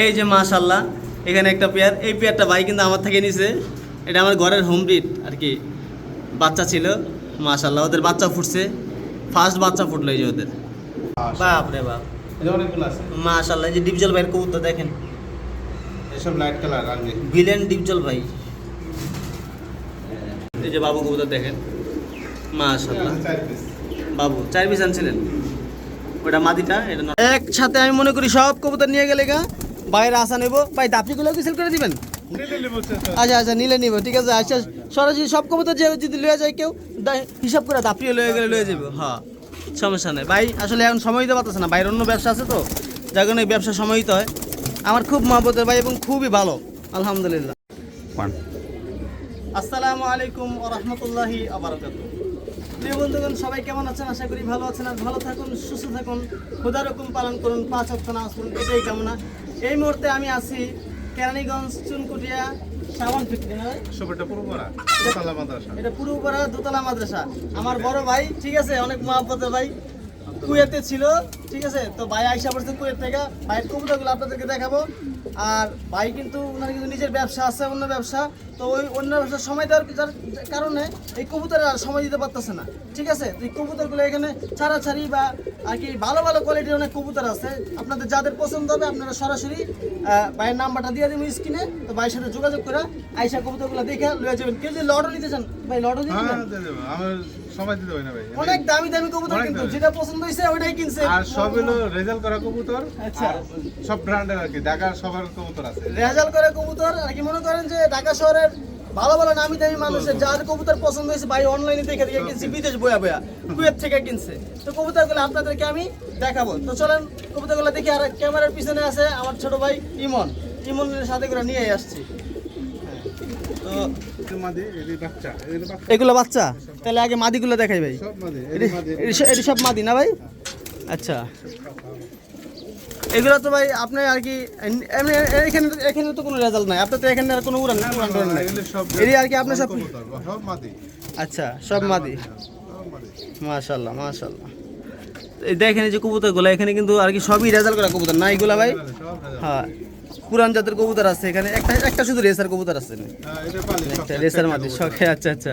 এই যে মাশাল্লাহ এখানে একটা পেয়ার। এই পেয়ারটা ভাই কিন্তু আমার থেকে নিছে। এটা আমার ঘরের হোম ব্রিড আর কি। বাচ্চা ছিল মাশাল্লাহ ওদের বাচ্চা ফুটছে। ফার্স্ট বাচ্চা ফুটলো এই যে ওদের। বাপ। রে বাপ মাশাল্লাহ এই যে ডিপজল ভাইয়ের কবুতর দেখেন। এসব লাইট কালার ভিলেন ডিপজল ভাই। এই যে বাবু কবুতর দেখেন। মাশাল্লাহ বাবু চার পিস আনছিলেন। ওটা মাদিটা এটা একসাথে আমি মনে করি সব কবুতর নিয়ে গেলে গা। বাইরে আসা নেব। ভাই দাপড়িগুলো কি সেল করে দিবেন? আচ্ছা আচ্ছা নিলে নিব ঠিক আছে। আচ্ছা সরাসরি সব কবুতর যে যদি লয়ে যায় কেউ হিসাব করে দাপড়িয়ে লয়ে গেলে লয়ে যাবে হ্যাঁ সমস্যা নেই। ভাই আসলে এখন সময় দিতে পারতেছে না। বাইরে অন্য ব্যবসা আছে তো যার কারণে এই ব্যবসা সময় দিতে হয়। আমার খুব মহব্বতের ভাই এবং খুবই ভালো। আলহামদুলিল্লাহ। আসসালামু আলাইকুম ও রহমতুল্লাহি আবরাকাত প্রিয় বন্ধুগণ সবাই কেমন আছেন? আশা করি ভালো আছেন। আর ভালো থাকুন সুস্থ থাকুন। খোদার হুকুম পালন করুন। পাঁচ অক্ট নামাজ পড়ুন। এটাই কামনা। এই মুহূর্তে আমি আছি কেরানীগঞ্জ চুনকুটিয়া সাবান ফিক্রি না ভাই? সবটা পুরো মাদ্রাসা। এটা পুরোপাড়া দোতলা মাদ্রাসা। আমার বড় ভাই ঠিক আছে অনেক মহাপতের ভাই কুয়েতে ছিল ঠিক আছে? তো ভাই আইসা পড়ছে কুয়েত থেকে। ভাইয়ের কবুতরগুলো আপনাদেরকে দেখাবো। আর ভাই কিন্তু ওনার কিন্তু নিজের ব্যবসা আছে অন্য ব্যবসা। তো ওই অন্য ব্যবসার সময় দেওয়ার যার- কারণে এই কবুতরের আর সময় দিতে পারতেছে না। ঠিক আছে? তো এই কবুতরগুলো এখানে ছাড়াছাড়ি বা আর কি ভালো ভালো কোয়ালিটির অনেক কবুতর আছে। আপনাদের যাদের পছন্দ হবে আপনারা সরাসরি ভাইয়ের নাম্বারটা দিয়ে দেবেন স্ক্রিনে তো ভাইয়ের সাথে যোগাযোগ করে আইসা কবুতরগুলো দেখে লয়ে যাবেন। কেউ যদি লটও নিতে চান ভাই লটও দিয়ে হ্যাঁ সময় দিতে হয় না ভাই। অনেক দামি দামি কবুতর কিন্তু যেটা পছন্দ হয়েছে ওইটাই কিনছে। আর সব হলো রেজাল্ট করা কবুতর আচ্ছা। সব ব্র্যান্ডের আর কি ঢাকার সবার কবুতর আছে। রেজাল্ট করে কবুতর আর কি মনে করেন যে ঢাকা শহরের ভালো ভালো নামি দামি মানুষের যার কবুতর পছন্দ হয়েছে ভাই অনলাইনে দেখে দেখে কিনছি বিদেশ বয়া বয়া কুয়েত থেকে কিনছে। তো কবুতরগুলো আপনাদেরকে আমি দেখাবো। তো চলেন কবুতরগুলো দেখি আর ক্যামেরার পিছনে আছে আমার ছোট ভাই ইমন। ইমনের সাথে করে নিয়ে আসছি। তো এগুলো বাচ্চা? তাহলে আগে মাদিগুলো দেখাই ভাই। এটি সব- মাদি না ভাই? আচ্ছা। এগুলো তো ভাই আপনি আর কি এমনি এখানে এখানে তো কোনো রেজাল্ট নাই। আপনার তো এখানে আর কোনো উড়ান উড়ান নাই। এটি আর কি আপনি সব আচ্ছা সব মাদি। সব মাদি। মাশাল্লাহ মাশাল্লাহ এই দেখেন এই যে কবুতরগুলো এখানে কিন্তু আর কি সবই রেজাল্ট করা কবুতর। না এগুলা ভাই? হ্যাঁ। পুরান জাতের কবুতর আছে এখানে। একটা একটা শুধু রেসার কবুতর আছে। হ্যাঁ, এটা পালি সব একটা রেসার মাদি শখে আচ্ছা আচ্ছা।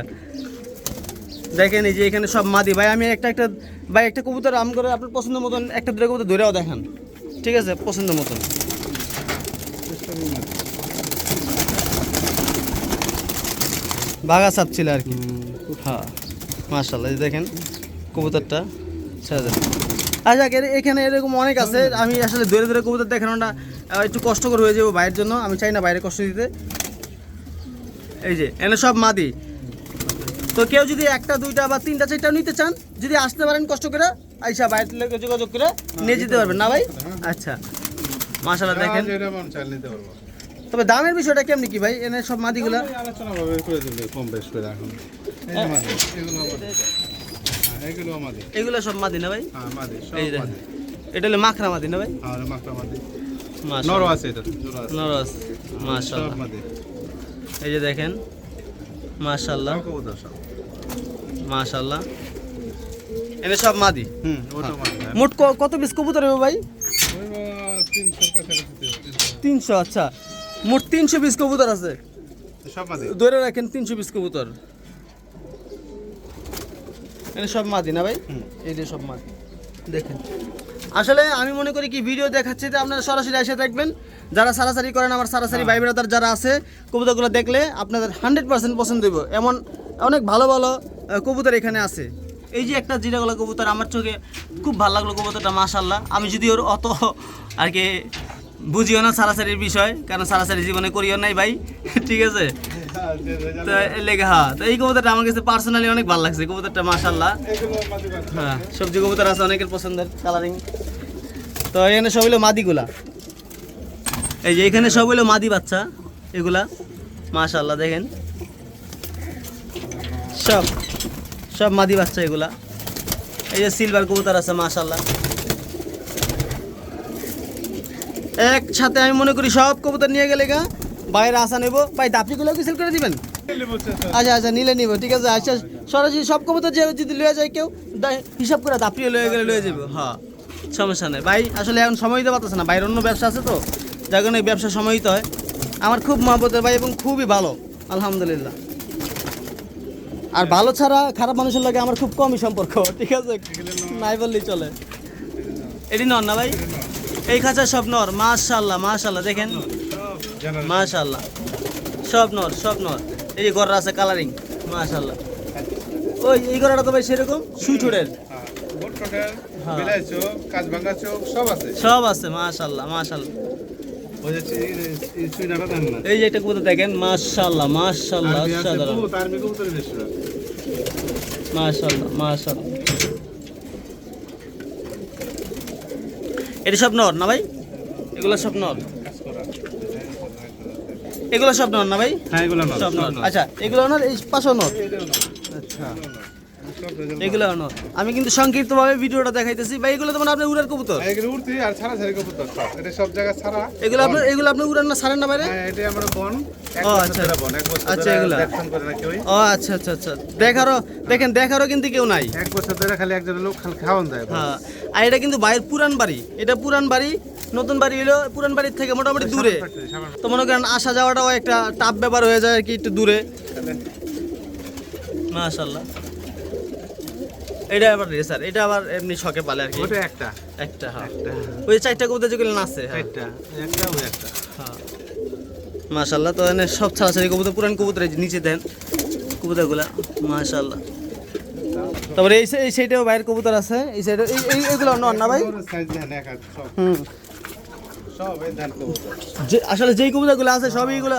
দেখেন এই যে এখানে সব মাদি। ভাই আমি একটা একটা ভাই একটা কবুতর আম করে আপনার পছন্দ মতন একটা দুটো কবুতর ধরেও দেখান। ঠিক আছে? পছন্দ মতন। বাঘা সাপ ছিল আর কি। হ্যাঁ মার্শাল্লাহ দেখেন কবুতরটা। ছেড়ে দেন। আচ্ছা এখানে এরকম অনেক আছে। আমি আসলে ধরে ধরে কবুতর দেখানোটা একটু কষ্টকর হয়ে যাব বাইরের জন্য। আমি চাই না বাইরে কষ্ট দিতে। এই যে এনে সব মাদি। তো কেউ যদি একটা দুইটা বা তিনটা চারটা নিতে চান যদি আসতে পারেন কষ্ট করে আইসা বাইরের লোকে যোগাযোগ করে নিয়ে যেতে পারবেন। না ভাই? আচ্ছা। দেখেন। মন চাল নিতে পারব। তবে দামের বিষয়টা কেমনি কি ভাই? এনে সব মাদিগুলা? আলোচনা ভাবে করে দিলে কম বেশ করে এগুলো হ্যাঁ, এগুলো সব মাদি না ভাই? হ্যাঁ মাদি সব মাদি। এটা হলো মাখরা মাদি না ভাই? আর মাকড়া মাদি। মাশাআল্লাহ। আছে এটা জোড়া আছে। নরস মাদি। এই যে দেখেন মাশাল্লাহ সব। এনে মাদি? হুম ওটা মাদি হ্যাঁ। মোট ক- কত পিস কবুতর হবে ভাই? ওই বা তিনশোর কাছাকাছি তিনশো। তিনশো আচ্ছা। মোট তিনশো পিস কবুতর আছে। সব মাদি। ধরে রাখেন তিনশো পিস কবুতর। এনে সব মাদি না ভাই? যে সব মাদি। দেখেন। আসলে আমি মনে করি কি ভিডিও দেখাচ্ছি যে আপনারা সরাসরি এসে দেখবেন। যারা সারাসারি করেন আমার সারাসারি ভাই ব্রাদার যারা আছে কবুতরগুলো দেখলে আপনাদের হান্ড্রেড পার্সেন্ট পছন্দ হইব। এমন অনেক ভালো ভালো কবুতর এখানে আছে। এই যে একটা জিরাগলা কবুতর আমার চোখে খুব ভালো লাগল কবুতরটা মাশাল্লাহ আমি যদি ওর অত আর কি বুঝিও না সারাসারির বিষয় কারণ সারাসারি জীবনে করিও নাই ভাই? ঠিক আছে? তো লেগে হ্যাঁ তো এই কবুতরটা আমার কাছে পার্সোনালি অনেক ভালো লাগছে কবুতরটা মাশাল্লাহ হ্যাঁ সবজি কবুতর আছে, অনেকের পছন্দের কালারিং তো এখানে সব হলো মাদিগুলা। এই যে এখানে সব হলো মাদি বাচ্চা, এগুলা। মাশাল্লাহ দেখেন। সব সব মাদি বাচ্চা এগুলা। এই যে সিলভার কবুতর আছে মাশাল্লাহ একসাথে আমি মনে করি সব কবুতর নিয়ে গেলে গা বাইরে আসা নেব। ভাই দাপড়িগুলো কি সেল করে দিবেন। আচ্ছা আচ্ছা নিলে নিব, ঠিক আছে। আচ্ছা সরাসরি সব কবুতর যে যদি লয়ে যায় কেউ হিসাব করে দাপিয়ে লয়ে গেলে লয়ে যাবে হ্যাঁ সমস্যা নেই। ভাই, আসলে এখন সময় দিতে পারতেছে না। বাইরে অন্য ব্যবসা আছে তো, যার কারণে ব্যবসা সমাহিত হয়। আমার খুব মহব্বতের ভাই এবং খুবই ভালো, আলহামদুলিল্লাহ। আর ভালো ছাড়া খারাপ মানুষের লাগে আমার খুব কমই সম্পর্ক, ঠিক আছে? নাই বললেই চলে। এটি নর না ভাই? এই খাঁচা সব নর মাশাল্লাহ মাশাল্লাহ দেখেন। মাশাল্লাহ সব নর সব নর। এই যে গররা আছে কালারিং মাশাল্লাহ ওই এই গররাটা তো ভাই সেরকম? সুইটুডের হ্যাঁ। চোখ সব আছে। মাশাল্লাহ মাশাল্লাহ এই- যে এটা কবুতর দেখেন মাশাল্লাহ মাশাল্লাহ আরবি আছে সাধারণ কবুতর, আরবি কবুতরের বেশি ভাগ। মাশাল্লাহ মাশাল্লাহ এটা সব নর না ভাই? এগুলো সব নর। এগুলো সব নর না ভাই? হ্যাঁ এগুলো না সব নর আচ্ছা এগুলো নর এই পাশেও নর আচ্ছা। এগুলো নর আমি কিন্তু সংক্ষিপ্তভাবে ভিডিওটা দেখাইতেছি। ভাই এগুলো তো মানে আপনার উড়ার কবুতর? এগুলো উড়তি আর ছাড়া ছাড়ি কবুতর সব। এটা সব জায়গা ছাড়া। এগুলো আপনার এগুলো আপনি উড়ান না ছাড়েন না বাইরে? হ্যাঁ এটা আমরা বন। ও, আচ্ছা। বন এক বছর আচ্ছা, এগুলা। ও আচ্ছা আচ্ছা আচ্ছা। দেখারও দেখেন দেখারও কিন্তু কেউ নাই। এক বছর ধরে খালি একজন লোক খালি খাওয়ান দেয়। হ্যাঁ। আর এটা কিন্তু বাইরের পুরান বাড়ি। এটা পুরান বাড়ি নতুন বাড়ি হলো পুরান বাড়ির থেকে মোটামুটি দূরে। তো মনে করেন আসা যাওয়াটাও একটা টাপ ব্যাপার হয়ে যায় আর কি একটু দূরে। মাশাল্লাহ এটা আবার রেসার এটা আবার এমনি শখে পালে আর কি। ওটা একটা। একটা হ্যাঁ। ওই চারটা কবুতর যেগুলো নাচে হ্যাঁ। একটা একটা ওই একটা। হ্যাঁ। মাশাল্লাহ তো এখানে সব ছাড়াছাড়ি কবুতর পুরান কবুতর নিচে দেন কবুতরগুলা মাশাল্লাহ তারপরে এই সাইডেও বাইরের কবুতর আছে এই সাইডে এই এই এগুলো নন না ভাই? হুম সব এই ধান কবুতর যে আসলে যেই কবুতরগুলো আছে সবই এগুলো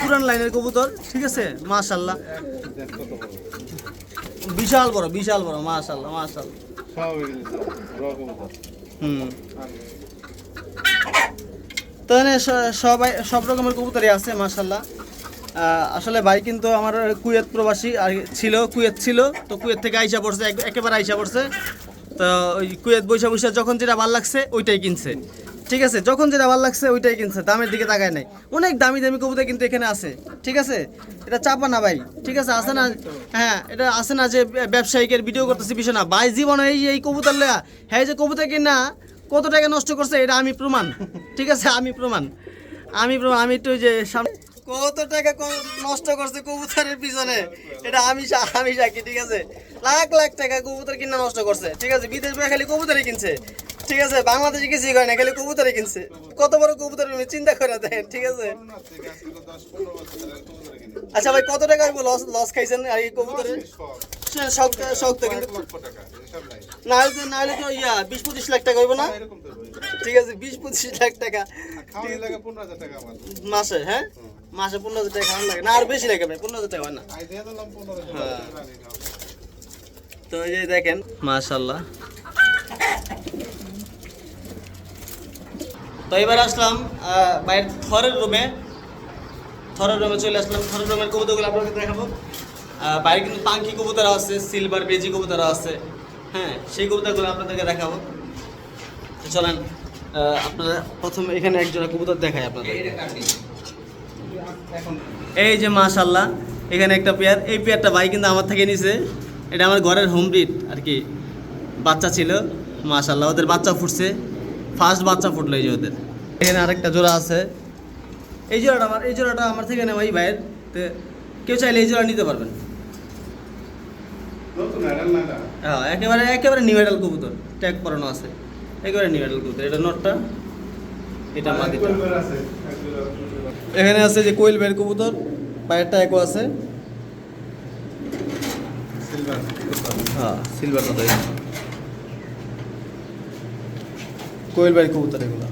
পুরান লাইনের কবুতর ঠিক আছে? মাশাল্লাহ বিশাল বড় বিশাল বড় মাশাল্লাহ মাশাল্লাহ হুম। তো সবাই সব রকমের কবুতরই আছে মাশাল্লাহ আসলে ভাই কিন্তু আমার কুয়েত প্রবাসী আর ছিল কুয়েত ছিল তো কুয়েত থেকে আইসা পড়ছে একেবারে আইসা পড়ছে। তো ওই কুয়েত বৈশা বৈশা যখন যেটা ভালো লাগছে ওইটাই কিনছে। ঠিক আছে, যখন যেটা ভালো লাগছে ওইটাই কিনছে, দামের দিকে তাকায় নাই। অনেক দামি দামি কবুতর কিন্তু এখানে আছে, ঠিক আছে? এটা চাপা না ভাই, ঠিক আছে? আসে না হ্যাঁ এটা আছে না যে ব্যবসায়িকের ভিডিও করতেছি, বিষয় না। ভাই, জীবন এই এই কবুতর লেয়া হ্যাঁ যে কবুতর কিনা, কত টাকা নষ্ট করছে, এটা আমি প্রমাণ, ঠিক আছে? আমি প্রমাণ আমি প্রমাণ, আমি একটু যে সামনে কত টাকা নষ্ট করছে কবুতরের পিছনে? এটা আমি আমি সাক্ষী ঠিক আছে? লাখ লাখ টাকা কবুতর কিনা নষ্ট করছে ঠিক আছে? বিদেশ বয়ে খালি কবুতরই কিনছে ঠিক আছে? বাংলাদেশে কিছুই করে না খালি কবুতরই কিনছে। কত বড় কবুতর চিন্তা করে দেখেন ঠিক আছে? আচ্ছা ভাই কত টাকা লস লস খাইছেন আর এই কবুতরের? কিন্তু না হলে না হলে তো ইয়া বিশ পঁচিশ লাখ টাকা হইব না? ঠিক আছে বিশ পঁচিশ লাখ টাকা। মাসে হ্যাঁ? মাসে পনেরো হাজার টাকা খাওয়ানো লাগে না, আর বেশি লাগে ভাই, পনেরো হাজার টাকা হয় না। তো এই যে দেখেন মাশাল্লাহ তো এবার আসলাম বাইরের থরের রুমে। থরের রুমে চলে আসলাম। থরের রুমের কবুতরগুলো আপনাকে দেখাবো। বাইরে কিন্তু পাঙ্কি কবুতর আছে, সিলভার বেজি কবুতর আছে। হ্যাঁ সেই কবুতরগুলো আপনাদেরকে দেখাবো। চলেন আপনারা প্রথমে এখানে এক জোড়া কবুতর দেখাই আপনাদের এই যে মাশাল্লাহ এখানে একটা পেয়ার। এই পেয়ারটা ভাই কিন্তু আমার থেকে নিছে। এটা আমার ঘরের হোম ব্রিড আর কি। বাচ্চা ছিল মাশাল্লাহ ওদের বাচ্চা ফুটছে। ফার্স্ট বাচ্চা ফুটলো এই যে ওদের। এখানে আরেকটা জোড়া আছে। এই জোড়াটা আমার এই জোড়াটা আমার থেকে নেওয়া এই ভাইয়ের। তো কেউ চাইলে এই জোড়া নিতে পারবেন। হ্যাঁ একেবারে একেবারে নিউডাল কবুতর। ট্যাগ পরানো আছে। একেবারে নিউডাল কবুতর। এটা নটটা। এটা মাদিটা এখানে আছে যে কোয়েল বের কবুতর পায়েরটা একও আছে। হ্যাঁ সিলভার কথা কোয়েল বের কবুতর এগুলো।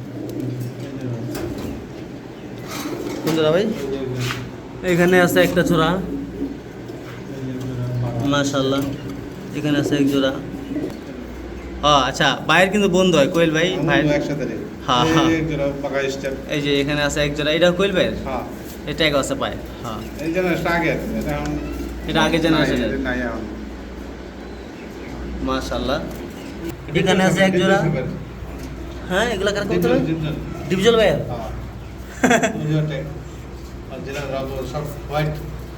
কোন জোড়া ভাই? এখানে আছে একটা ছোড়া মাশাল্লাহ এখানে আছে এক জোড়া। হ্যাঁ আচ্ছা ভাইয়ের কিন্তু বন্ধু হয় কোয়েল ভাই ভাই একসাথে হ্যাঁ, হ্যাঁ। এই যে এখানে আছে এক জোড়া। এটা কোয়েল ভাইয়ের হ্যাঁ এটা এক আছে পায়ে? হ্যাঁ এই জেনারেশন আগের এটা এখন জেনারেশনের? আছে এক জোড়া। হ্যাঁ এগুলা কার কবুতর? ডিভিজল ভাইয়ের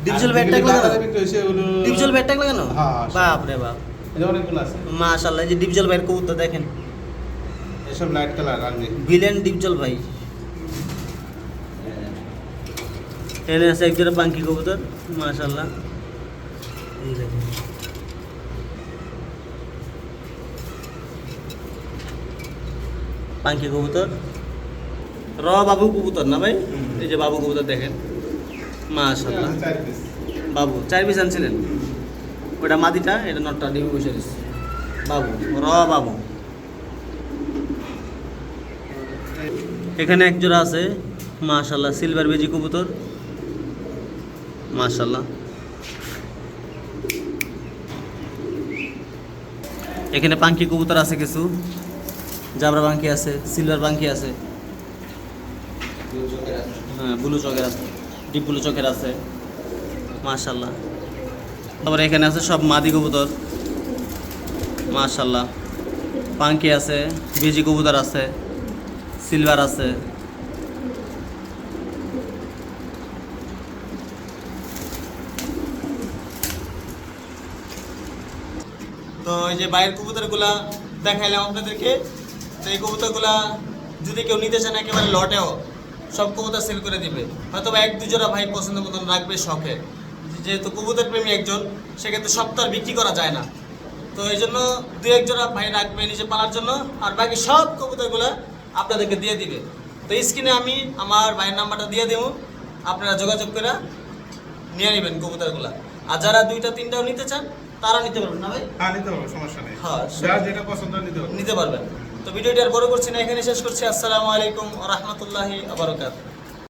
ডিপজল ব্যাট ট্যাগ লাগানো? ডিপজল ব্যাট লাগানো? হ্যাঁ, বাপ রে বাপ। এটা মাশাল্লাহ এই যে ডিপজল ভাইয়ের কবুতর দেখেন। এসব লাইট কালার আর নেই ভিলেন ডিপজল ভাই এখানে আছে এক জোড়া পাঙ্কি কবুতর মাশাল্লাহ এই দেখেন পাঙ্কি কবুতর র বাবু কবুতর না ভাই এই যে বাবু কবুতর দেখেন মাশাল্লাহ চার পিস বাবু চার পিস আনছিলেন ওটা মাদিটা এটা নটটা ডিমে বসে দিচ্ছে বাবু র বাবু এখানে এক জোড়া আছে মাশাল্লাহ সিলভার বেজি কবুতর। মাশাল্লাহ এখানে পাঙ্কি কবুতর আছে কিছু, জাবরা পাঙ্কি আছে সিলভার পাঙ্কি আছে। হ্যাঁ ব্লু চকের আছে ডিপ ব্লু চকের আছে মাশাল্লাহ তারপরে এখানে আছে সব মাদি কবুতর মাশাল্লাহ পাঙ্কি আছে বেজি কবুতর আছে। সিলভার আছে। তো এই যে বাইরের কবুতরগুলা দেখাইলাম আপনাদেরকে। তো এই কবুতরগুলা যদি কেউ নিতে চান একেবারে লটেও, সব কবুতর সেল করে দিবে। হয়তো বা এক দুজোড়া ভাই পছন্দ মতন রাখবে শখে। যেহেতু কবুতর প্রেমী একজন, সেক্ষেত্রে আর বিক্রি করা যায় না। তো এই জন্য দু এক জোড়া ভাই রাখবে নিজে পালার জন্য। আর বাকি সব কবুতরগুলো আপনাদেরকে দিয়ে দিবে। তো স্ক্রিনে আমি আমার ভাইয়ের নাম্বারটা দিয়ে দেবো। আপনারা যোগাযোগ করে নিয়ে নেবেন কবুতরগুলো। আর যারা দুইটা তিনটাও নিতে চান তারা নিতে পারবেন না ভাই? হ্যাঁ নিতে পারবেন সমস্যা নেই। হ্যাঁ যেটা পছন্দ নিতে পারবেন নিতে পারবেন। তো ভিডিওটি আর বড় করছি না এখানে শেষ করছি। আসসালামু আলাইকুম রহমতুল্লাহি আবরকাত